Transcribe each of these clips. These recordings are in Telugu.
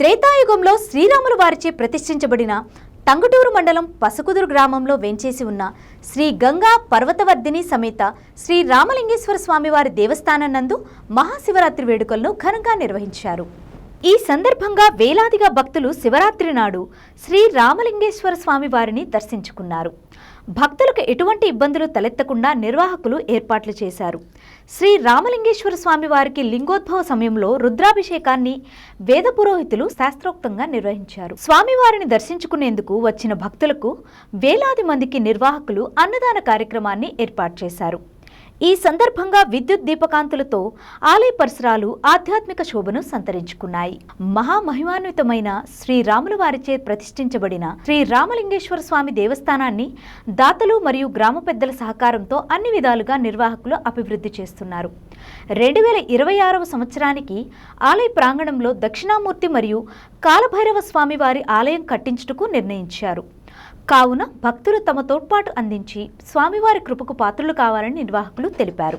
త్రేతాయుగంలో శ్రీరాములు వారిచే ప్రతిష్ఠించబడిన టంగుటూరు మండలం పసుకుదురు గ్రామంలో వేంచేసి ఉన్న శ్రీ గంగా పర్వతవర్ధిని సమేత శ్రీ రామలింగేశ్వర స్వామివారి దేవస్థానం నందు మహాశివరాత్రి వేడుకలను ఘనంగా నిర్వహించారు. ఈ సందర్భంగా వేలాదిగా భక్తులు శివరాత్రి నాడు శ్రీ రామలింగేశ్వర స్వామి వారిని దర్శించుకున్నారు. భక్తులకు ఎటువంటి ఇబ్బందులు తలెత్తకుండా నిర్వాహకులు ఏర్పాట్లు చేశారు. శ్రీ రామలింగేశ్వర స్వామి వారికి లింగోద్భవ సమయంలో రుద్రాభిషేకాన్ని వేద పురోహితులు శాస్త్రోక్తంగా నిర్వహించారు. స్వామివారిని దర్శించుకునేందుకు వచ్చిన భక్తులకు వేలాది మందికి నిర్వాహకులు అన్నదాన కార్యక్రమాన్ని ఏర్పాటు చేశారు. ఈ సందర్భంగా విద్యుత్ దీపకాంతులతో ఆలయ పరిసరాలు ఆధ్యాత్మిక శోభను సంతరించుకున్నాయి. మహామహిమాన్వితమైన శ్రీ వారిచే ప్రతిష్ఠించబడిన శ్రీ రామలింగేశ్వర స్వామి దేవస్థానాన్ని దాతలు మరియు గ్రామ పెద్దల సహకారంతో అన్ని విధాలుగా నిర్వాహకులు అభివృద్ధి చేస్తున్నారు. రెండు వేల ఇరవై ఆరవ సంవత్సరానికి ఆలయ ప్రాంగణంలో దక్షిణామూర్తి మరియు కాలభైరవ స్వామి వారి ఆలయం కట్టించుటకు నిర్ణయించారు. కావున భక్తులు తమ తోడ్పాటు అందించి స్వామివారి కృపకు పాత్రలు కావాలని నిర్వాహకులు తెలిపారు.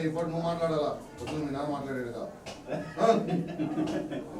ఇప్పుడు నువ్వు మాట్లాడాలా? పొద్దున మీ నాన్న మాట్లాడాడు కదా.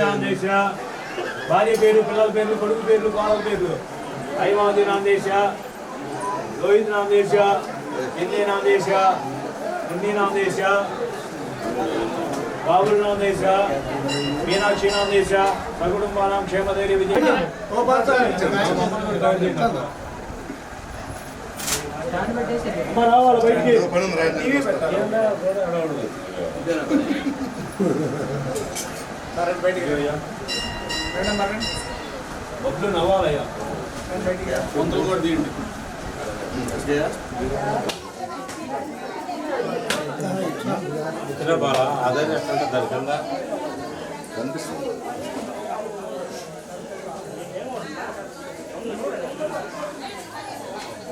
నామదేశ భార్య పేరు పిల్లల పేర్లు కొడుకు పేర్లు కోడల పేర్లు ఐమావతి నామదేశ లోహిత్ నామదేశ హిందీ నామదేశ హిందీనాం దేశ బాబుల్నాం దేశ మీనాక్షీనాం దేశ సకుటుంబానాం క్షేమధైర్య విజయ. బొబ్బులు నవ్వాలయ్యా వంతులు కూడా తీయండి కనిపిస్తుంది అంతఃసర్గభూతేషు గృహాయామిష్టమూర్తిషు తమ్మిగ్నష్టం మనస్కారస్మిందత్వం నమస్తం బ్రహ్మత్వం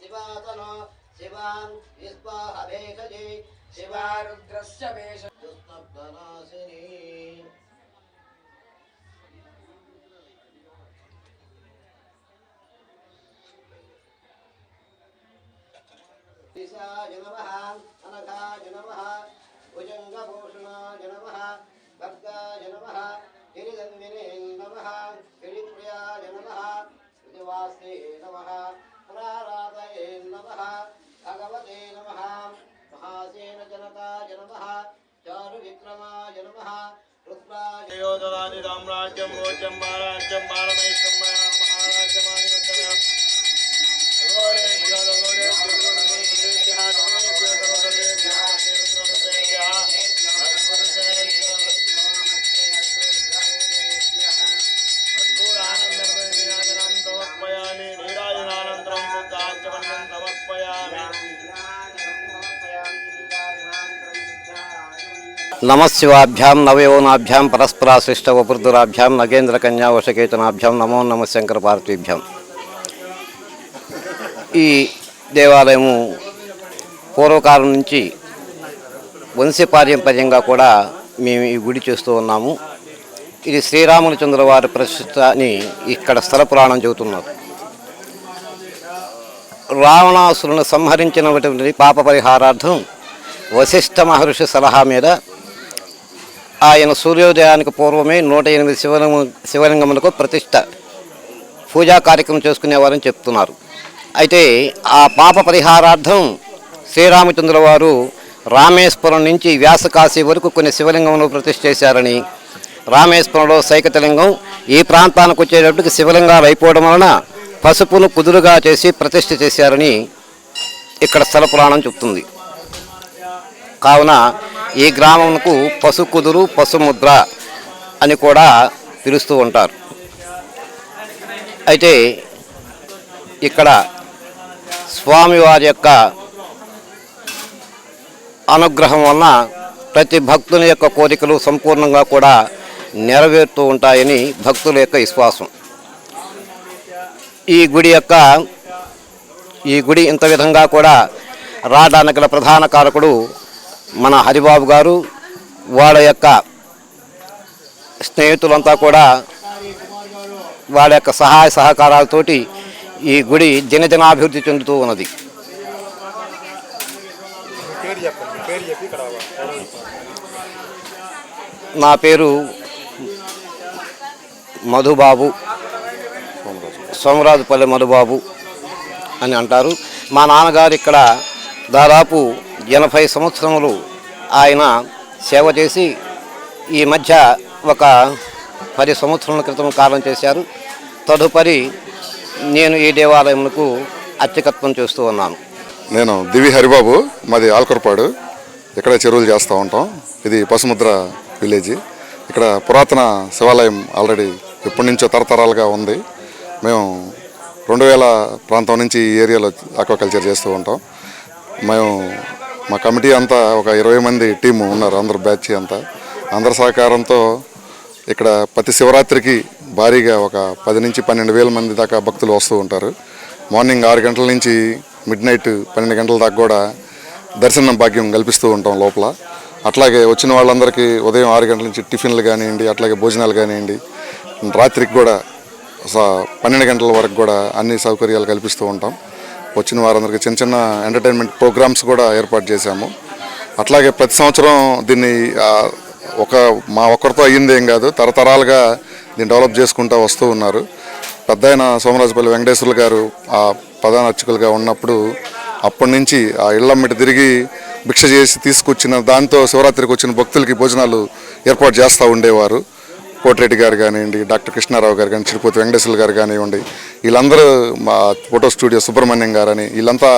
शिवासनो शिवान् विस्वाहभेषजे शिवा रुद्रस्य नमः अनघाय नमः भुजङ्गभूषणाय नमः भक्ताय नमः गिरिगन्धिने नमः गिरिप्रियाय नमः। श्रुतिवासे नमः पुरारा नमः भगवते नमः महासेन जनताय नमः चारुविक्रमाय नमः रुद्रायोदरादि रामराज्यं रोचं महाराज्यं भारमेश्वरं महाराजमानिवत्तमम् నమశివాభ్యాం నవయోనాభ్యాం పరస్పరాశిష్ట వపృద్ధురాభ్యాం నగేంద్ర కన్యా వశకేతనాభ్యాం నమో నమ శంకర పార్వతీభ్యాం ఈ దేవాలయము పూర్వకాలం నుంచి వంశపార్యంపర్యంగా కూడా మేము ఈ గుడి చేస్తూ ఉన్నాము. ఇది శ్రీరామచంద్ర వారి ప్రతిష్ట అని ఇక్కడ స్థల పురాణం చెబుతున్నారు. రావణాసురుని సంహరించినటువంటి పాప పరిహారార్థం వశిష్ఠ మహర్షి సలహా మీద ఆయన సూర్యోదయానికి పూర్వమే నూట ఎనిమిది శివలింగ శివలింగములకు ప్రతిష్ట. పూజా కార్యక్రమం చేసుకునేవారని చెప్తున్నారు. అయితే ఆ పాప పరిహారార్థం శ్రీరామచంద్ర వారు రామేశ్వరం నుంచి వ్యాసకాశి వరకు కొన్ని శివలింగములు ప్రతిష్ఠ చేశారని రామేశ్వరంలో సైకతలింగం ఈ ప్రాంతానికి వచ్చేటప్పటికి శివలింగాలు అయిపోవడం వలన పసుపును కుదురుగా చేసి ప్రతిష్ఠ చేశారని ఇక్కడ స్థల పురాణం చెప్తుంది. కావున ఈ గ్రామంకు పశుకుదురు పశుముద్ర అని కూడా పిలుస్తూ ఉంటారు. అయితే ఇక్కడ స్వామివారి యొక్క అనుగ్రహం వలన ప్రతి భక్తుని యొక్క కోరికలు సంపూర్ణంగా కూడా నెరవేరుతూ ఉంటాయని భక్తుల యొక్క విశ్వాసం. ఈ గుడి యొక్క ఈ గుడి ఇంత విధంగా కూడా రావడానికి గల ప్రధాన కారకుడు మన హరిబాబు గారు వాళ్ళ యొక్క స్నేహితులంతా కూడా వాళ్ళ యొక్క సహాయ సహకారాలతోటి ఈ గుడి దినదినాభివృద్ధి చెందుతూ ఉన్నది. నా పేరు మధుబాబు సోమరాజుపల్లి మధుబాబు అని అంటారు. మా నాన్నగారు ఇక్కడ దాదాపు ఎనభై సంవత్సరములు ఆయన సేవ చేసి ఈ మధ్య ఒక పది సంవత్సరాల క్రితం కాలం చేశారు. తదుపరి నేను ఈ దేవాలయములకు అత్యకత్వం చేస్తూ ఉన్నాను. నేను దివి హరిబాబు మాది ఆల్కర్పాడు. ఇక్కడ చెరువులు చేస్తూ ఉంటాం. ఇది పసుముద్ర విలేజ్. ఇక్కడ పురాతన శివాలయం ఆల్రెడీ ఎప్పటి నుంచో తరతరాలుగా ఉంది. మేము రెండు వేల ప్రాంతం నుంచి ఈ ఏరియాలో ఆక్వాకల్చర్ చేస్తూ ఉంటాం. మేము మా కమిటీ అంతా ఒక ఇరవై మంది టీము ఉన్నారు అందరు బ్యాచ్ అంతా. అందరి సహకారంతో ఇక్కడ ప్రతి శివరాత్రికి భారీగా ఒక పది నుంచి పన్నెండు వేల మంది దాకా భక్తులు వస్తూ ఉంటారు. మార్నింగ్ ఆరు గంటల నుంచి మిడ్ నైట్ పన్నెండు గంటల దాకా కూడా దర్శనం భాగ్యం కల్పిస్తూ ఉంటాం లోపల. అట్లాగే వచ్చిన వాళ్ళందరికీ ఉదయం ఆరు గంటల నుంచి టిఫిన్లు కానివ్వండి అట్లాగే భోజనాలు కానివ్వండి రాత్రికి కూడా స- పన్నెండు గంటల వరకు కూడా అన్ని సౌకర్యాలు కల్పిస్తూ ఉంటాం. వచ్చిన వారందరికీ చిన్న చిన్న ఎంటర్టైన్మెంట్ ప్రోగ్రామ్స్ కూడా ఏర్పాటు చేశాము. అట్లాగే ప్రతి సంవత్సరం దీన్ని ఒక మా ఒక్కరితో అయ్యింది ఏం కాదు తరతరాలుగా దీన్ని డెవలప్ చేసుకుంటూ వస్తూ ఉన్నారు. పెద్ద ఆయన సోమరాజపల్లి వెంకటేశ్వర్లు గారు ఆ ప్రధాన అర్చకులుగా ఉన్నప్పుడు అప్పటి నుంచి ఆ ఇళ్ళమ్మటి తిరిగి భిక్ష చేసి తీసుకొచ్చిన దాంతో శివరాత్రికి వచ్చిన భక్తులకి భోజనాలు ఏర్పాటు చేస్తూ ఉండేవారు. కోటిరెడ్డి గారు కానివ్వండి డాక్టర్ కృష్ణారావు గారు కానీ చిరుపతి వెంకటేశ్వర గారు కానివ్వండి వీళ్ళందరూ మా ఫోటో స్టూడియో సుబ్రహ్మణ్యం గారు వీళ్ళంతా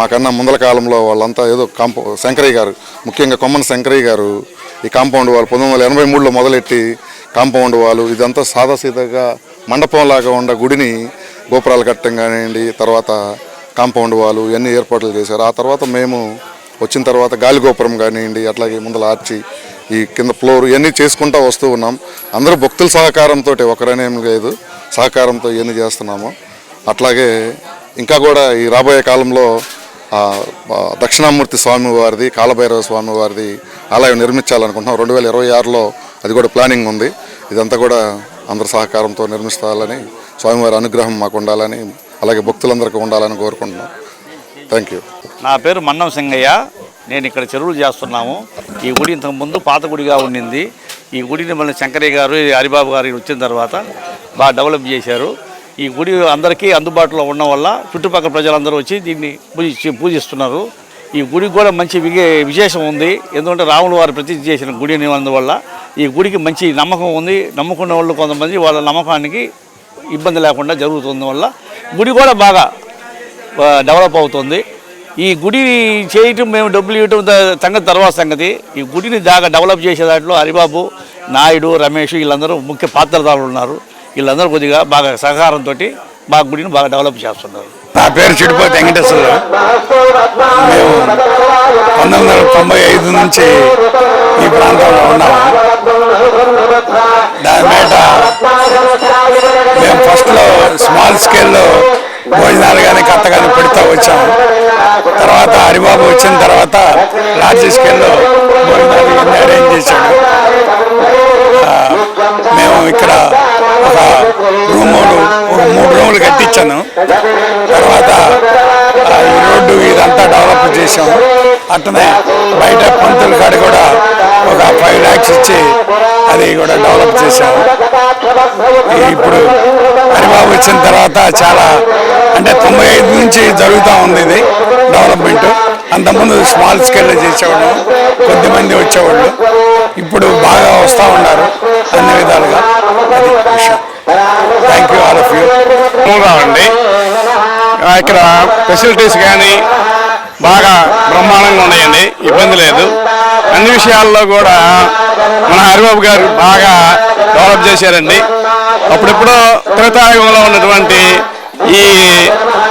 మాకన్నా ముందల కాలంలో వాళ్ళంతా ఏదో కాంపౌ శంకరయ్య గారు ముఖ్యంగా కొమ్మన శంకరయ్య గారు ఈ కాంపౌండ్ వాళ్ళు పంతొమ్మిది వందల ఎనభై మూడులో మొదలెట్టి కాంపౌండ్ వాళ్ళు ఇదంతా సాదాసీదాగా మండపంలాగా ఉన్న గుడిని గోపురాలు కట్టడం కానివ్వండి తర్వాత కాంపౌండ్ వాళ్ళు ఇవన్నీ ఏర్పాట్లు చేశారు. ఆ తర్వాత మేము వచ్చిన తర్వాత గాలిగోపురం కానివ్వండి అట్లాగే ముందల ఆర్చి ఈ కింద ఫ్లోర్ ఇవన్నీ చేసుకుంటూ వస్తూ ఉన్నాం. అందరూ భక్తుల సహకారంతో ఒకరనేం లేదు. సహకారంతో ఇవన్నీ చేస్తున్నాము. అట్లాగే ఇంకా కూడా ఈ రాబోయే కాలంలో దక్షిణామూర్తి స్వామి వారిది కాలభైరవ స్వామి వారిది ఆలయం నిర్మించాలనుకుంటున్నాం. రెండు వేల ఇరవై ఆరులో అది కూడా ప్లానింగ్ ఉంది. ఇదంతా కూడా అందరి సహకారంతో నిర్మిస్తాలని స్వామివారి అనుగ్రహం మాకు ఉండాలని అలాగే భక్తులందరికీ ఉండాలని కోరుకుంటున్నాం. థ్యాంక్ యూ నా పేరు మన్నం సింగయ్య. నేను ఇక్కడ చెరువులు చేస్తున్నాము. ఈ గుడి ఇంతకుముందు పాత గుడిగా ఉండింది. ఈ గుడిని మళ్ళీ శంకరయ్య గారు హరిబాబు గారు వచ్చిన తర్వాత బాగా డెవలప్ చేశారు. ఈ గుడి అందరికీ అందుబాటులో ఉండడం వల్ల చుట్టుపక్కల ప్రజలందరూ వచ్చి దీన్ని పూజి పూజిస్తున్నారు. ఈ గుడికి కూడా మంచి విశేషం ఉంది. ఎందుకంటే రాములు వారు ప్రతిష్ఠ చేసిన గుడి అందువల్ల ఈ గుడికి మంచి నమ్మకం ఉంది. నమ్ముకున్న వాళ్ళు కొంతమంది వాళ్ళ నమ్మకానికి ఇబ్బంది లేకుండా జరుగుతుంది వల్ల గుడి కూడా బాగా డెవలప్ అవుతుంది. ఈ గుడి చేయటం మేము డబ్బులు ఇవ్వటం సంగతి తర్వాత సంగతి. ఈ గుడిని దాకా డెవలప్ చేసే దాంట్లో హరిబాబు నాయుడు రమేష్ వీళ్ళందరూ ముఖ్య పాత్రదారులు ఉన్నారు. వీళ్ళందరూ కొద్దిగా బాగా సహకారంతో మా గుడిని బాగా డెవలప్ చేస్తున్నారు. నా పేరు చెడిపోతే వెంకటేశ్వరరావు మేము పంతొమ్మిది వందల తొంభై ఐదు నుంచి ఈ ప్రాంతంలో ఉన్నాము. దాని మీద మేము ఫస్ట్లో స్మాల్ స్కేల్లో భోజనాలు కానీ కథ కానీ పెడతా వచ్చాము తర్వాత హరిబాబు వచ్చిన తర్వాత లార్జ్ స్కేల్లో భోజనాలు అరేంజ్ చేశాడు. మేము ఇక్కడ ఒక రూమ్ మూడు రూములు కట్టించాను. తర్వాత ఈ రోడ్డు ఇదంతా డెవలప్ చేసాము అట్లనే బయట పంతుల కాడ కూడా ఒక ఫైవ్ ల్యాక్స్ ఇచ్చి అది కూడా డెవలప్ చేశాము ఇప్పుడు హరిబాబు వచ్చిన తర్వాత చాలా అంటే తొంభై ఐదు నుంచి జరుగుతూ ఉంది ఇది డెవలప్మెంట్ అంతకుముందు స్మాల్ స్కేల్లో చేసేవాళ్ళు కొద్దిమంది వచ్చేవాళ్ళు. ఇప్పుడు బాగా వస్తూ ఉన్నారు అన్ని విధాలుగా. అది విషయం. Thank you all of you అండి ఇక్కడ ఫెసిలిటీస్ కానీ బాగా బ్రహ్మాండంగా ఉన్నాయండి. ఇబ్బంది లేదు. అన్ని విషయాల్లో కూడా మన హరిబాబు గారు బాగా డెవలప్ చేశారండి. అప్పుడెప్పుడో త్రేతాయుగంలో ఉన్నటువంటి ఈ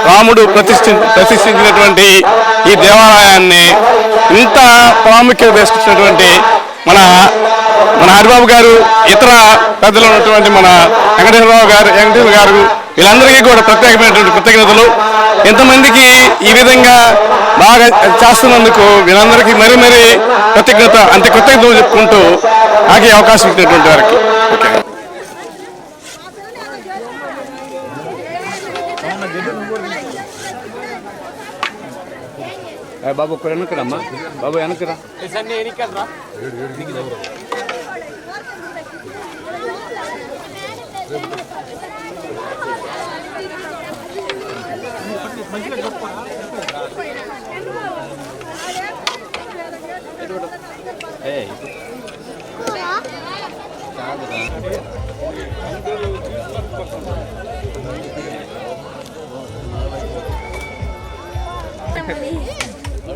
రాముడు ప్రతిష్ఠి ప్రతిష్ఠించినటువంటి ఈ దేవాలయాన్ని ఇంత ప్రాముఖ్యత తీసుకొచ్చినటువంటి మన మన హరిబాబు గారు ఇతర పెద్దలు ఉన్నటువంటి మన వెంకటేశ్వరరావు గారు వెంకటేశ్వర గారు వీళ్ళందరికీ కూడా ప్రత్యేకమైనటువంటి కృతజ్ఞతలు. ఎంతమందికి ఈ విధంగా బాగా చేస్తున్నందుకు వీళ్ళందరికీ మరీ మరీ కృతజ్ఞత అంటే కృతజ్ఞతలు చెప్పుకుంటూ నాకు ఈ అవకాశం ఇచ్చినటువంటి వారికి. ఓకే. బాబు ఒక్క వెనక్కి రమ్మా. బాబు వెనక్కి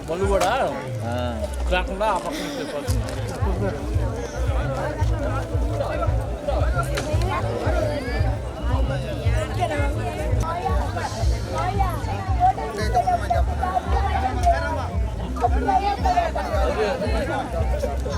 మళ్ళీ కూడా రాకుండా ఆ పక్కన